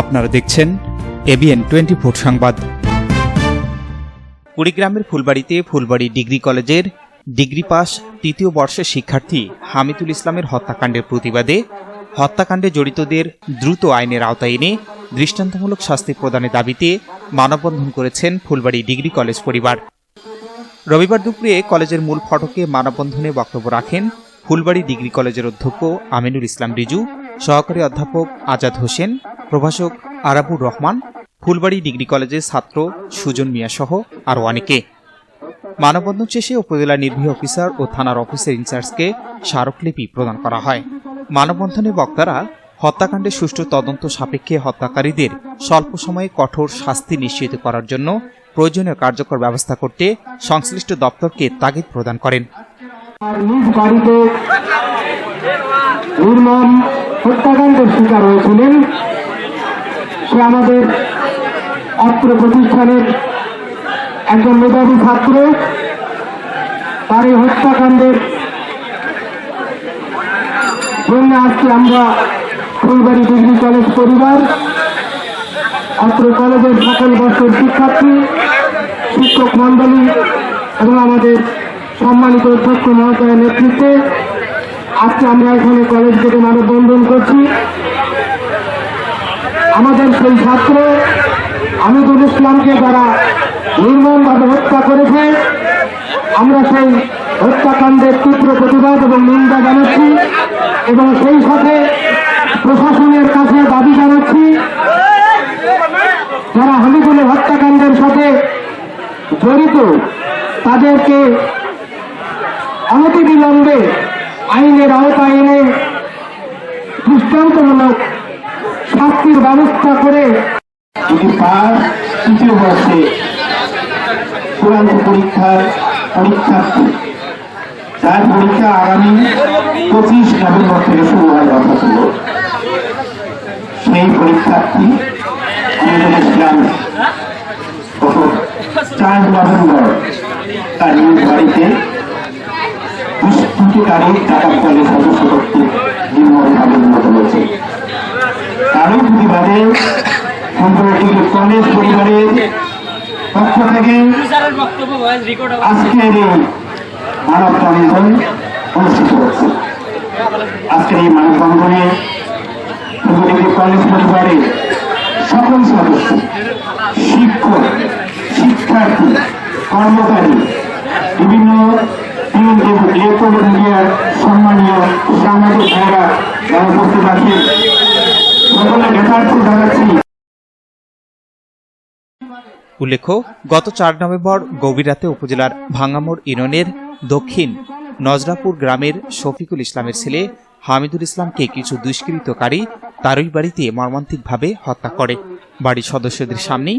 আপনারা দেখছেন ABN twenty four সংবাদ। কুড়িগ্রামের ফুলবাড়িতে ফুলবাড়ি ডিগ্রি কলেজের ডিগ্রি পাস তৃতীয় বর্ষের শিক্ষার্থী হামিদুল ইসলামের হত্যাকাণ্ডের প্রতিবাদে হত্যাকাণ্ডে জড়িতদের দ্রুত আইনের আওতায় এনে দৃষ্টান্তমূলক শাস্তি প্রদানের দাবিতে মানববন্ধন করেছেন ফুলবাড়ি ডিগ্রি কলেজ পরিবার। রবিবার দুপুরে কলেজের মূল ফটকে মানববন্ধনে বক্তব্য রাখেন ফুলবাড়ি ডিগ্রি কলেজের অধ্যক্ষ আমিনুল ইসলাম রিজু, সহকারী অধ্যাপক আজাদ হোসেন, প্রভাষক আরাবুর রহমান, ফুলবাড়ি ডিগ্রি কলেজের ছাত্র সুজন মিয়া সহ আরও অনেকে। মানববন্ধন শেষে উপজেলা নির্বাহী অফিসার ও থানার অফিসের ইনচার্জকে স্মারকলিপি প্রদান করা হয়। মানববন্ধনে বক্তারা হত্যাকাণ্ডের সুষ্ঠু তদন্ত সাপেক্ষে হত্যাকারীদের স্বল্প সময়ে কঠোর শাস্তি নিশ্চিত করার জন্য প্রয়োজনীয় কার্যকর ব্যবস্থা করতে সংশ্লিষ্ট দপ্তরকে তাগিদ প্রদান করেন। নির্মম হত্যাকাণ্ডের শিকার আমাদের অত্র প্রতিষ্ঠানের একজন মেধাবী ছাত্র। তার এই হত্যাকাণ্ডের জন্য আজকে আমরা ফুলবাড়ি ডিগ্রি কলেজ পরিবার অত্র কলেজের সকল বর্ষের শিক্ষার্থী, শিক্ষক মণ্ডলী এবং আমাদের সম্মানিত অধ্যক্ষ মহোদয়ের নেতৃত্বে আজকে আমরা এখানে কলেজ থেকে মানববন্ধন করছি। আমাদের সেই ছাত্র আমিদুল ইসলামকে যারা নির্মমভাবে হত্যা করেছে, আমরা সেই হত্যাকাণ্ডের তীব্র প্রতিবাদ এবং নিন্দা জানাচ্ছি এবং সেই সাথে প্রশাসনের কাছে দাবি জানাচ্ছি যারা হামিদুলের হত্যাকাণ্ডের সাথে জড়িত তাদেরকে অনতিবিলম্বে আইনের আওতায় এনে দৃষ্টান্তমূলক শাস্তির ব্যবস্থা করে তৃতীয় বর্ষে চূড়ান্ত পরীক্ষার পরীক্ষার্থী। তার পরীক্ষা আগামী পঁচিশ নভেম্বর থেকে শুরু হওয়ার কথা ছিল সেই পরীক্ষার্থী চার নভেম্বর তার নিজ বাড়িতে দুষ্কৃতিকারী টাকা কলেজ সদস্য কর্তৃক নির্মমভাবে নিহত হয়েছে তারও প্রতিবাদে সম্পর্কিত কলেজ পরিবারের পক্ষ থেকে আজকের এই মানববন্ধন অনুষ্ঠিত হচ্ছে আজকের এই সম্পর্কিত কলেজ পরিবারের সকল সদস্য শিক্ষক শিক্ষার্থী কর্মচারী বিভিন্ন উল্লেখ্য, গত চার নভেম্বর গভীর রাতে উপজেলার ভাঙ্গামোড় ইউনিয়নের দক্ষিণ নজরাপুর গ্রামের শফিকুল ইসলামের ছেলে হামিদুল ইসলামকে কিছু দুষ্কৃতকারী তারই বাড়িতে মর্মান্তিকভাবে হত্যা করে। বাড়ির সদস্যদের সামনেই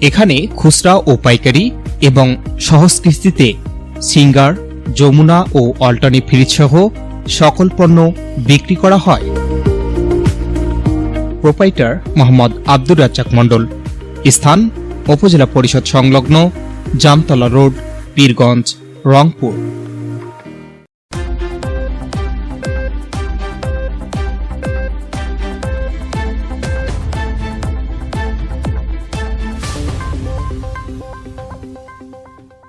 এখানে খুচরা ও পাইকারি এবং সহজ সিঙ্গার, যমুনা ও অল্টানি ফ্রিজ সহ সকল পণ্য বিক্রি করা হয়। প্রোপাইটার মোহাম্মদ আব্দুর রাজ্জাক মণ্ডল। স্থান, উপজেলা পরিষদ সংলগ্ন জামতলা রোড, পীরগঞ্জ, রংপুর।